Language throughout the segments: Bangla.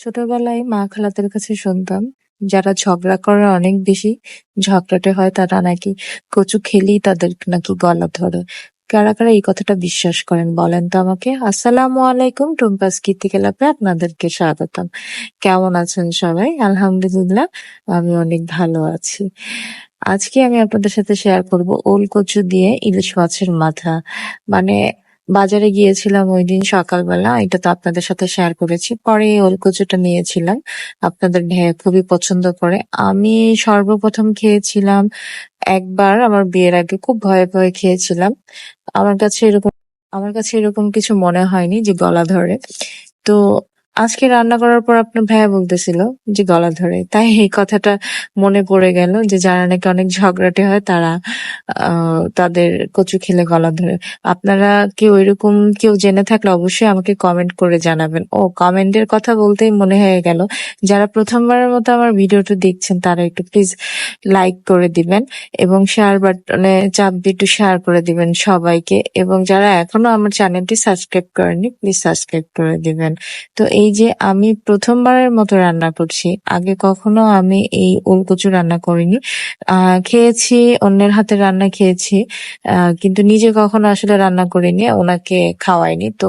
ছোটবেলায় মা খালাদের কাছে শুনতাম, যারা ঝগড়া করে অনেক বেশি ঝগড়াটে হয় তারা নাকি কচু খেলেই তাদের নাকি গলা ধরে। কারা কারা এই কথাটা বিশ্বাস করেন বলেন তো আমাকে? আসসালামু আলাইকুম, টুম্পাস কীর্তি ক্লাবে আপনাদেরকে স্বাগতম। কেমন আছেন সবাই? আলহামদুলিল্লাহ, আমি অনেক ভালো আছি। আজকে আমি আপনাদের সাথে শেয়ার করব ওল কচু দিয়ে ইলিশ মাছের মাথা। মানে বাজারে গিয়েছিলাম ওই দিন সকালবেলা, এটা তো আপনাদের সাথে শেয়ার করেছি। পরে ওলকুচুটা ওল কচুটা নিয়েছিলাম, আপনাদের খুবই পছন্দ করে। আমি সর্বপ্রথম খেয়েছিলাম, একবার আমার বিয়ের আগে খুব ভয়ে ভয়ে খেয়েছিলাম। আমার কাছে এরকম, আমার কাছে এরকম কিছু মনে হয়নি যে গলা ধরে। তো আজকে রান্না করার পর আপনার ভাইয়া বলতেছিল যে গলা ধরে। তাই এই কথাটা মনে পড়ে গেল যে যারা নাকি অনেক ঝগড়াটে হয়, তারা তাদের কচু খেলে গলা ধরে। আপনারা কেউ এরকম কেউ জেনে থাকলে অবশ্যই আমাকে কমেন্ট করে জানাবেন। ও কমেন্টের কথা বলতেই মনে হয়ে গেল। যারা প্রথমবারের মতো আমার ভিডিওটা দেখছেন, তারা একটু প্লিজ লাইক করে দিবেন এবং শেয়ার বাটনে চাপ দিয়ে একটু শেয়ার করে দিবেন সবাইকে। এবং যারা এখনও আমার চ্যানেলটি সাবস্ক্রাইব করেনি প্লিজ সাবস্ক্রাইব করে দিবেন। তো এই যে আমি প্রথমবারের মতো রান্না করছি। আগে কখনো আমি এই ওলকচু রান্না করিনি। খেয়েছি, অন্যের হাতে রান্না খেয়েছি। কিন্তু নিজে কখনো আসলে রান্না করিনি, ওনাকে খাওয়াইনি। তো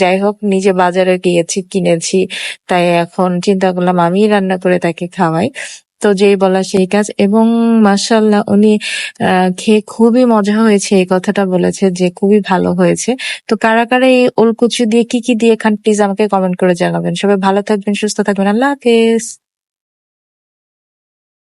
যাই হোক, নিজে বাজারে গিয়েছি, কিনেছি, তাই এখন চিন্তা করলাম আমি রান্না করে তাকে খাওয়াই। তো যেই বলা সেই কাজ। এবং মাসাল্লাহ উনি খেয়ে খুবই মজা হয়েছে, এই কথাটা বলেছে যে খুবই ভালো হয়েছে। তো কারা কারা এই ওলকুচু দিয়ে কি কি দিয়ে খান প্লিজ আমাকে কমেন্ট করে জানাবেন। সবাই ভালো থাকবেন, সুস্থ থাকবেন। আল্লাহ হাফেজ।